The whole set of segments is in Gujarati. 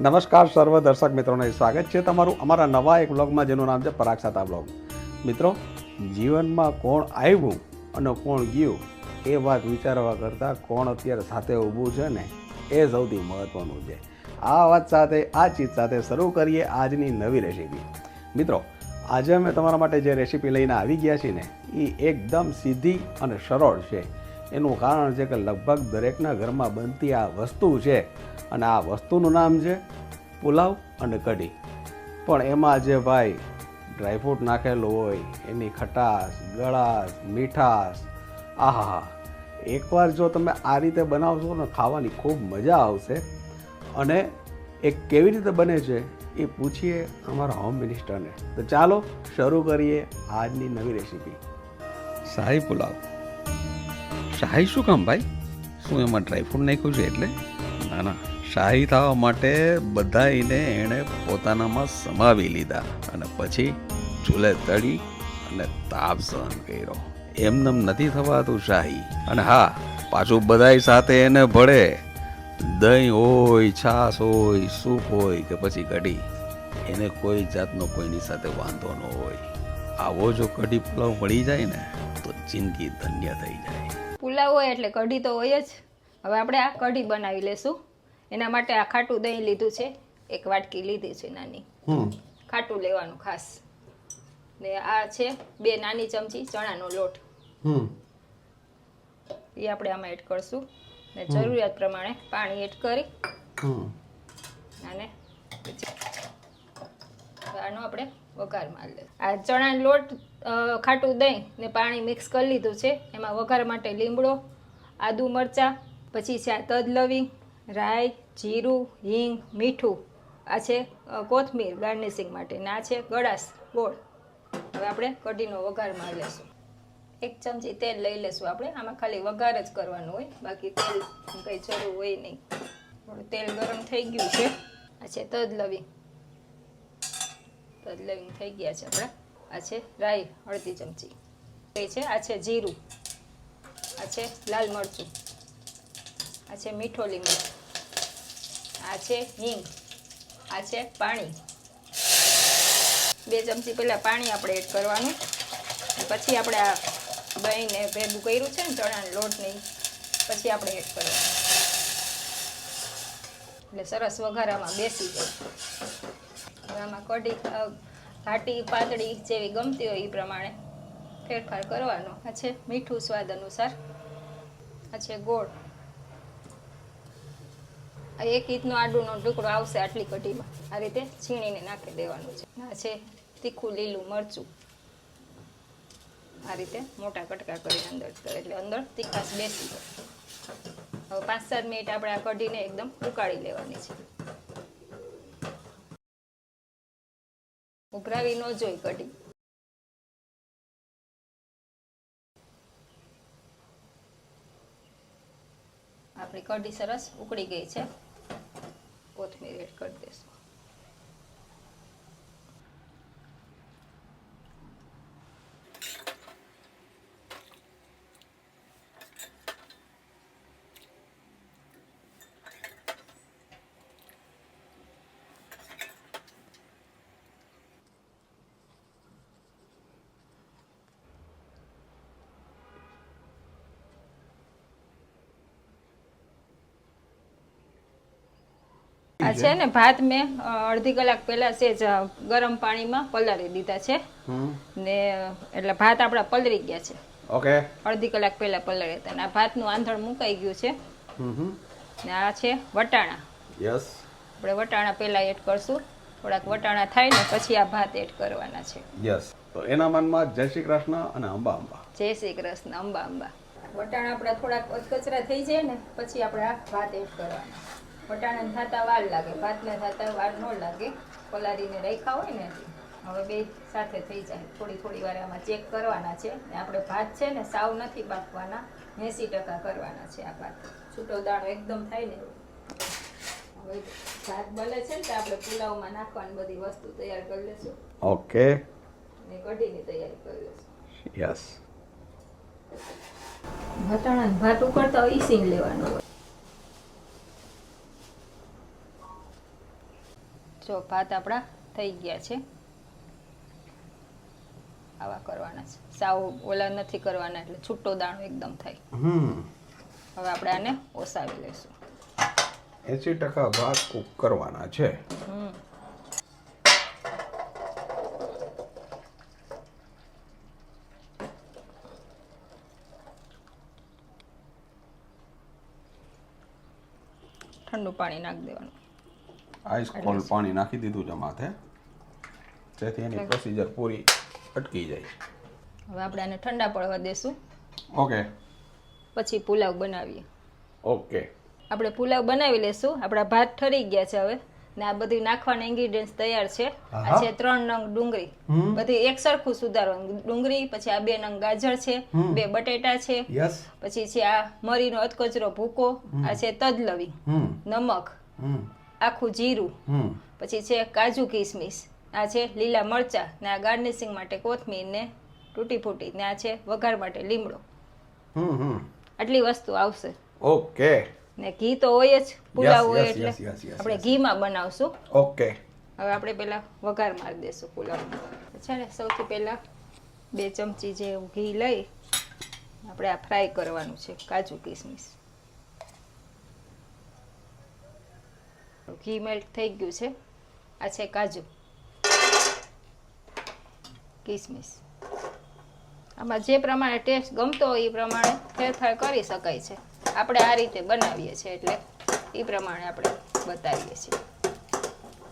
નમસ્કાર સર્વ દર્શક મિત્રોને સ્વાગત છે તમારું અમારા નવા એક બ્લોગમાં જેનું નામ છે પરાગ સાતા બ્લોગ મિત્રો, જીવનમાં કોણ આવ્યું અને કોણ ગયું એ વાત વિચારવા કરતાં કોણ અત્યારે સાથે ઊભું છે ને એ સૌથી મહત્ત્વનું છે. આ વાત સાથે, આ ચીજ સાથે શરૂ કરીએ આજની નવી રેસીપી મિત્રો, આજે અમે તમારા માટે જે રેસીપી લઈને આવી ગયા છીએ ને એ એકદમ સીધી અને સરળ છે. એનું કારણ છે કે લગભગ દરેકના ઘરમાં બનતી આ વસ્તુ છે અને આ વસ્તુનું નામ છે પુલાવ અને કઢી. પણ એમાં જે ભાઈ ડ્રાયફ્રૂટ નાખેલું હોય, એની ખટાશ, ગળાશ, મીઠાશ આહા એકવાર જો તમે આ રીતે બનાવશો ને ખાવાની ખૂબ મજા આવશે અને એ કેવી રીતે બને છે એ પૂછીએ અમારા હોમ મિનિસ્ટરને તો ચાલો શરૂ કરીએ આજની નવી રેસીપી શાહી પુલાવ. શાહી શું કામ ભાઈ? શું એમાં ડ્રાયફ્રૂટ નાખ્યું છે એટલે? ના ના. શાહી થવા માટે બધાઈને એણે પોતાનામાં સમાવી લીધા અને પછી ચૂલે તળી અને તાપ સહન કર્યો. એમનેમ નથી થવાતું શાહી. અને હા, પાછું બધાય સાથે એને ભળે. દહીં હોય, છાશ હોય, સૂપ હોય કે પછી કઢી. એને કોઈ જાતનો કોઈની સાથે વાંધો ન હોય. આવો જો કઢી પુલાવ મળી જાય ને, તો જિંદગી ધન્ય થઈ જાય. પુલાવ હોય એટલે કઢી તો હોય જ. હવે આપણે આ કઢી બનાવી લેશું. એના માટે આ ખાટું દહીં લીધું છે. એક વાટકી લીધી છે નાની. ખાટું લેવાનું ખાસ. ને આ છે બે નાની ચમચી ચણાનો લોટ. એ આપણે આમાં એડ કરશું. ને જરૂરિયાત પ્રમાણે પાણી એડ કરી. અને આનો આપણે વઘાર મારી લે આ ચણાનો લોટ ખાટું દહીં ને પાણી મિક્સ કરી લીધું છે. એમાં વઘાર માટે લીમડો, આદુ મરચાં, પછી છે આ તદ લવિંગ, રાઈ, જીરું, હિંગ, મીઠું. આ છે કોથમીર ગાર્નિશિંગ માટે ને આ છે ગળાશ, ગોળ. હવે આપણે કઢીનો વઘાર મારી લેશું એક ચમચી તેલ લઈ લેશું આપણે. આમાં ખાલી વઘાર જ કરવાનું હોય. બાકી તેલ કંઈ જરૂર હોય નહીં. થોડું તેલ ગરમ થઈ ગયું છે. આ છે તદ લવિંગ. તજ લવિંગ થઈ ગયા છે આપણા. આ છે રાઈ અડધી ચમચી. એ છે, આ છે જીરું. આ છે લાલ મરચું. આ છે મીઠો લીંબુ આ છે હિંગ. આ છે પાણી. બે ચમચી પહેલાં પાણી આપણે એડ કરવાનું. પછી આપણે આ દહીંને ભેગું કર્યું છે ને ચણાના લોટ નહીં પછી આપણે એડ કરવાનું. એટલે સરસ વઘારામાં બેસી જાય. હવે આમાં કઢી ઘાટી પાતળી જેવી ગમતી હોય એ પ્રમાણે ફેરફાર કરવાનો. આ છે મીઠું સ્વાદ અનુસાર. આ છે ગોળ. એક ઇંચનો આડુનો ટુકડો આવશે આટલી કઢીમાં. આ રીતે છીણીને નાખી દેવાનું છે. આ છે તીખું લીલું મરચું. આ રીતે મોટા કટકા કરી અંદર એટલે અંદર તીખાશ બેસી જાય. હવે પાંચ સાત મિનિટ આપણે આ કઢીને એકદમ ઉકાળી લેવાની છે. ઉભરાવી ન જોઈ કઢી આપણી કઢી સરસ ઉકળી ગઈ છે. કોથમીર એડ કરી દઈશું આ છે? ને ભાત મેં અડધી કલાક પહેલા છે જ ગરમ પાણીમાં પલાળી દીધા છે. ને એટલે ભાત આપણા પલળી ગયા છે. ઓકે. અડધી કલાક પહેલા પલાળ્યા હતા. અને આ ભાતનું આંધણ મુકાઈ ગયું છે. ને આ છે વટાણા. યસ. આપણે વટાણા પહેલા એડ કરશું. થોડાક વટાણા થાય ને પછી આ ભાત એડ કરવાના છે. યસ. તો એના મનમાં જય શ્રી કૃષ્ણ અને અંબા અંબા. જય શ્રી કૃષ્ણ અંબા અંબા. વટાણા આપણા થોડાક કચરા થઈ જાય ને પછી આપણે આ ભાત એડ કરવાના. વટાણાને થતા વાર લાગે ભાતને થતા વાર ન લાગે. પલાળીને રાખ્યા હોય ને હવે બે સાથે થઈ જાય. થોડી થોડી વાર આમાં ચેક કરવાના છે. ને આપણે ભાત છે ને સાવ નથી બાફવાના એંસી ટકા કરવાના છે આ ભાત. છૂટો દાણો એકદમ થાય ને. હવે ભાત બને છે ને તો આપણે પુલાવમાં નાખવાની બધી વસ્તુ તૈયાર કરી લઈશું. ઓકે. ને કઢીની તૈયારી કરી લઈશું. યસ. વટાણા ભાત ઉકળતા હોય ઈ લેવાનું હોય. જો ભાત આપણા થઈ ગયા છે. આવા કરવાના છે. સાવ ઓલા નથી કરવાના એટલે છૂટો દાણો એકદમ થાય. હવે આપણે આને ઓસાવી લઈશું. એસી ટકા ભાત કુક કરવાના છે. ઠંડુ પાણી નાખી દેવાનું. આઈસ કોલ્ડ પાણી નાખી દીધું છે માથે. જેથી એની પ્રોસીજર પૂરી અટકી જાય. હવે આપણે આને ઠંડા પડવા દેશું. ઓકે પછી પુલાવ બનાવીએ. ઓકે આપણે પુલાવ બનાવી લેશું. આપણા ભાત ઠરી ગયા છે હવે. ને આ બધી નાખવાના ઇન્ગ્રીડિયન્ટ્સ તૈયાર છે. આ છે ત્રણ નંગ ડુંગળી. બધી એક સરખું સુધારવાનું. ડુંગળી પછી આ બે નંગ ગાજર છે બે બટેટા છે પછી છે આ મરીનો અધકચરો ભૂકો આ છે તજલવી નમક આખું જીરું પછી છે કાજુ કિસમિસ આ છે લીલા મરચા ને આ ગાર્નિશિંગ માટે કોથમીર ને તૂટી ફૂટી ને આ છે વઘાર માટે લીમડો. આટલી વસ્તુ આવશે. ઓકે. ને ઘી તો હોય જ પુલાવ હોય એટલે આપણે ઘીમાં બનાવશું. ઓકે. હવે આપણે પહેલા વઘાર મારી દેશું પુલાવ. છે ને સૌથી પહેલા બે ચમચી જે ઘી લઈ આપણે આ ફ્રાય કરવાનું છે કાજુ કિસમિસ. ઘી મેલ્ટ થઈ ગયું છે. આ છે કાજુ. કિસમિસ. આમાં જે પ્રમાણે ટેસ્ટ ગમતો હોય એ પ્રમાણે ફેરફાર કરી શકાય છે. આપણે આ રીતે બનાવીએ છીએ એટલે એ પ્રમાણે આપણે બતાવીએ છીએ.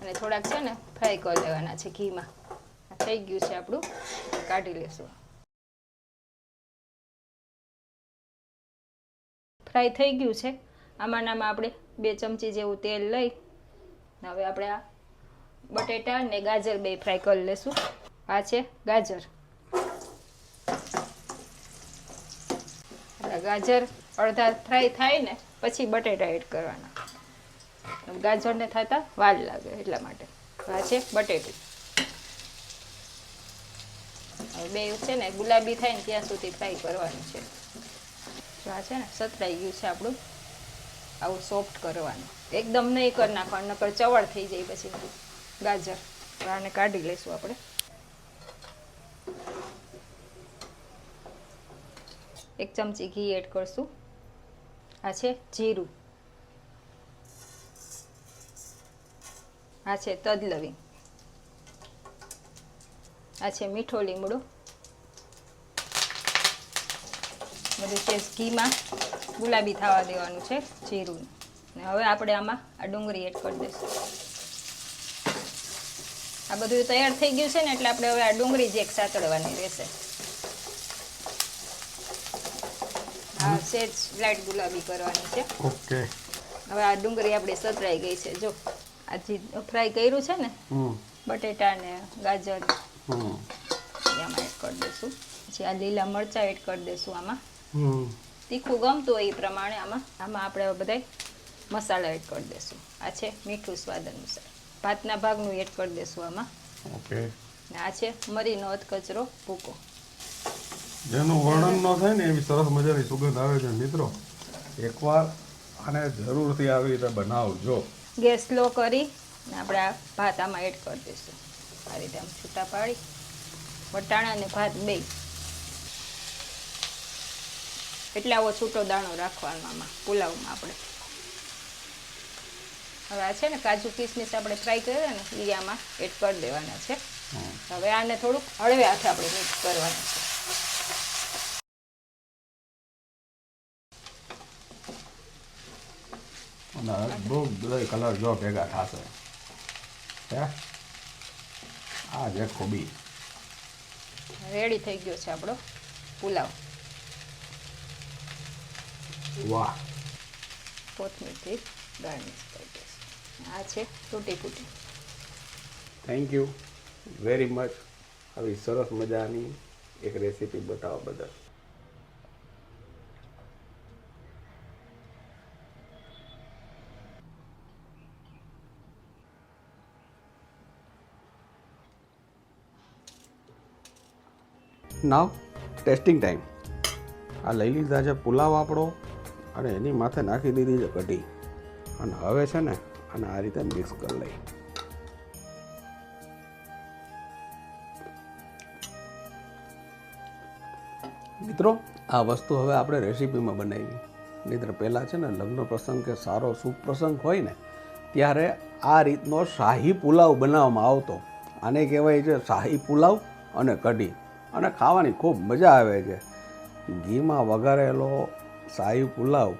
અને થોડાક છે ને ફ્રાય કરી લેવાના છે ઘીમાં. થઈ ગયું છે આપણું. કાઢી લેશું. ફ્રાય થઈ ગયું છે. આમાંનામાં આપણે બે ચમચી જેવું તેલ લઈ હવે આપણે આ બટેટા ને ગાજર બે ફ્રાય કરી લેશું. આ છે ગાજર. ગાજર અડધા ફ્રાય થાય ને પછી બટેટા એડ કરવાના. ગાજરને થતા વાર લાગે એટલા માટે. આ છે બટેટું. બે છે ને ગુલાબી થાય ને ત્યાં સુધી ફ્રાય કરવાનું છે. આ છે ને સતરાઈ ગયું છે આપણું. આવું સોફ્ટ કરવાનું. એકદમ નહીં કરી નાખવાનું, નકર ચવળ થઈ જાય પછી ગાજર. તો કાઢી લઈશું આપણે. એક ચમચી ઘી એડ કરશું. આ છે જીરું. આ છે તજ આ છે મીઠો લીમડો. બધું છે ઘીમાં ગુલાબી થવા દેવાનું છે જીરું ને હવે આપણે આમાં આ ડુંગળી એડ કરી દઈશું. આ બધું તૈયાર થઈ ગયું છે ને એટલે આપણે હવે આ ડુંગળી જે એક સાતળવાની રહેશે. સેજ લાઈટ ગુલાબી કરવાની છે. ઓકે. હવે આ ડુંગળી આપણે સતરાઈ ગઈ છે જો. આ જે ફ્રાય કર્યું છે ને બટેટા ને ગાજર. એમાં આમાં એડ કરી દઈશું. પછી આ લીલા મરચાં એડ કરી દઈશું આમાં. હમ. તીખું ગમતું હોય એ પ્રમાણે આમાં. આમાં આપણે બધા મસાલા એડ કરી દેશું. આ છે મીઠું સ્વાદ અનુસાર. ભાતના ભાગનું એડ કરી દેશું આમાં. ઓકે. ને આ છે મરીનો અધકચરો ભૂકો. જેનું વર્ણન ન થાય ને એવી સરસ મજાની સુગંધ આવે છે મિત્રો. એકવાર આને જરૂરથી આવી રીતે બનાવજો. ગેસ સ્લો કરી ને આપણે આ ભાત આમાં એડ કરી દઈશું આ રીતે આમ છૂટા પાડી. વટાણા અને ભાત બે. એટલે આવો છૂટો દાણો રાખવાનો આમાં પુલાવમાં આપણે. હવે આ છે ને કાજુ કિસમિસ આપણે ફ્રાય કર્યા ને એ આમાં એડ કરી દેવાના છે. હવે આને થોડુંક હળવે હાથે આપણે મિક્સ કરવાનું છે. બહુ બધા કલર જો ભેગા થશે. આ જે ખૂબી રેડી થઈ ગયો છે આપણો પુલાવ. વાહ. કોથમીરથી ગાર્નિશ કરી દઈશું આ છે તૂટી ફૂટી થેન્ક યુ વેરી મચ આવી સરસ મજાની એક રેસીપી બતાવવા બદલ નાવ ટેસ્ટિંગ ટાઈમ આ લઈ લીધા છે પુલાવ આપણો અને એની માથે નાખી દીધી છે કઢી. અને હવે છે ને અને આ રીતે મિક્સ કરી લઈ મિત્રો, આ વસ્તુ હવે આપણે રેસીપીમાં બનાવી. નહીંતર પહેલાં છે ને લગ્ન પ્રસંગ કે સારો શુભ પ્રસંગ હોય ને, ત્યારે આ રીતનો શાહી પુલાવ બનાવવામાં આવતો. આને કહેવાય છે શાહી પુલાવ અને કઢી. અને ખાવાની ખૂબ મજા આવે છે. ઘીમાં વઘારેલો શાહી પુલાવ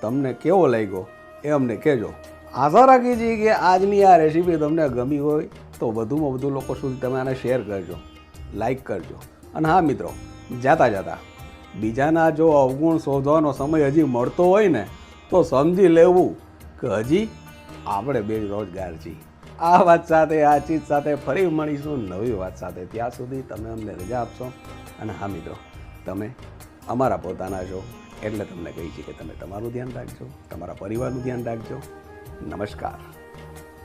તમને કેવો લાગ્યો એ અમને કહેજો. આશા રાખીએ છીએ કે આજની આ રેસીપી તમને ગમી હોય તો વધુમાં વધુ લોકો સુધી તમે આને શેર કરજો લાઈક કરજો. અને હા મિત્રો, જાતા જાતા, બીજાના જો અવગુણ શોધવાનો સમય હજી મળતો હોય ને, તો સમજી લેવું કે હજી આપણે બે રોજગાર છીએ. આ વાત સાથે, આ ચીજ સાથે ફરી મળીશું નવી વાત સાથે. ત્યાં સુધી તમે અમને રજા આપશો. અને હા મિત્રો, તમે અમારા પોતાના છો. એટલે તમને કહી છે કે તમે તમારું ધ્યાન રાખજો, તમારા પરિવારનું ધ્યાન રાખજો. નમસ્કાર.